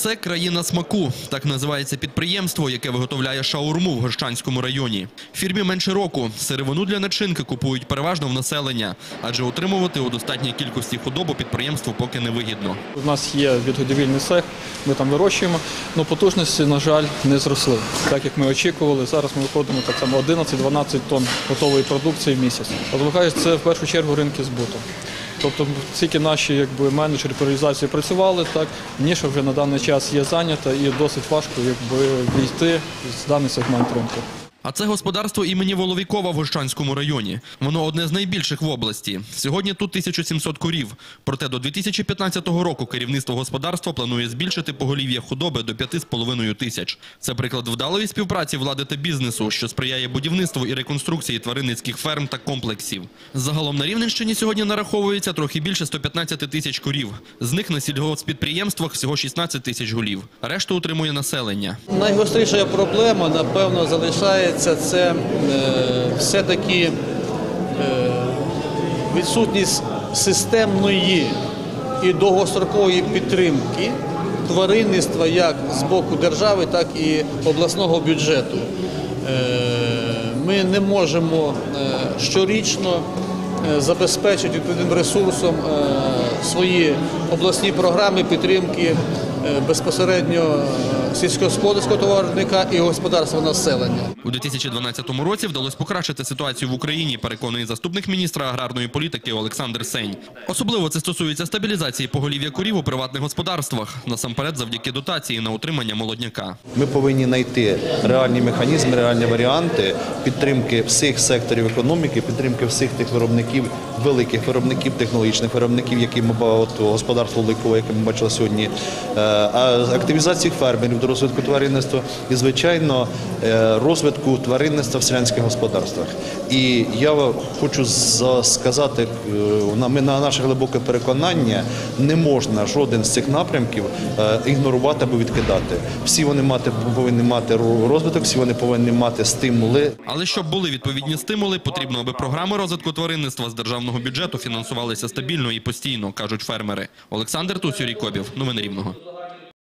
Це країна смаку. Так називається підприємство, яке виготовляє шаурму в Горщанському районі. Фірмі менше року. Сировину для начинки купують переважно в населення, адже утримувати у достатній кількості худобу підприємству поки не вигідно. У нас є відгодівельний цех, ми там вирощуємо, але потужності, на жаль, не зросли. Так як ми очікували, зараз ми виходимо так само 11-12 тонн готової продукції в місяць. Розвивається це в першу чергу ринки збуту. Тобто тільки наші якби, менеджери по реалізації працювали, так ніша вже на даний час є зайнята і досить важко якби, війти з даний сегмент ринку. А це господарство імені Воловікова в Гощанському районі. Воно одне з найбільших в області. Сьогодні тут 1700 корів. Проте до 2015 року керівництво господарства планує збільшити поголів'я худоби до 5,5 тисяч. Це приклад вдалої співпраці влади та бізнесу, що сприяє будівництву і реконструкції тваринницьких ферм та комплексів. Загалом на Рівненщині сьогодні нараховується трохи більше 115 тисяч корів. З них на сільгоспідприємствах всього 16 тисяч голів. Решту утримує населення. Найгостріша проблема, напевно, залишається це е, все-таки е, відсутність системної і довгострокової підтримки тваринництва як з боку держави, так і обласного бюджету. Е, Ми не можемо щорічно забезпечити відповідним ресурсом свої обласні програми підтримки безпосередньо е, сільськогосподарського товарника і господарства населення. У 2012 році вдалося покращити ситуацію в Україні, переконує заступник міністра аграрної політики Олександр Сень. Особливо це стосується стабілізації поголів'я корів у приватних господарствах, насамперед завдяки дотації на утримання молодняка. Ми повинні знайти реальні механізми, реальні варіанти підтримки всіх секторів економіки, підтримки всіх тих виробників, великих виробників, технологічних виробників, які ми от, господарство Ликове, яке ми бачили сьогодні, е, активізації фермерів до розвитку тваринництва і, звичайно, е, розвитку тваринництва в селянських господарствах. І я хочу за- сказати, е, ми на наше глибоке переконання, не можна жоден з цих напрямків е, ігнорувати або відкидати. Всі вони мати повинні мати ро- розвиток, всі вони повинні мати стимули. Але щоб були відповідні стимули, потрібно, аби програми розвитку тваринництва з державного бюджету фінансувалися стабільно і постійно, кажуть фермери. Олександр Тусь, Юрій Кобів. Новини Рівного.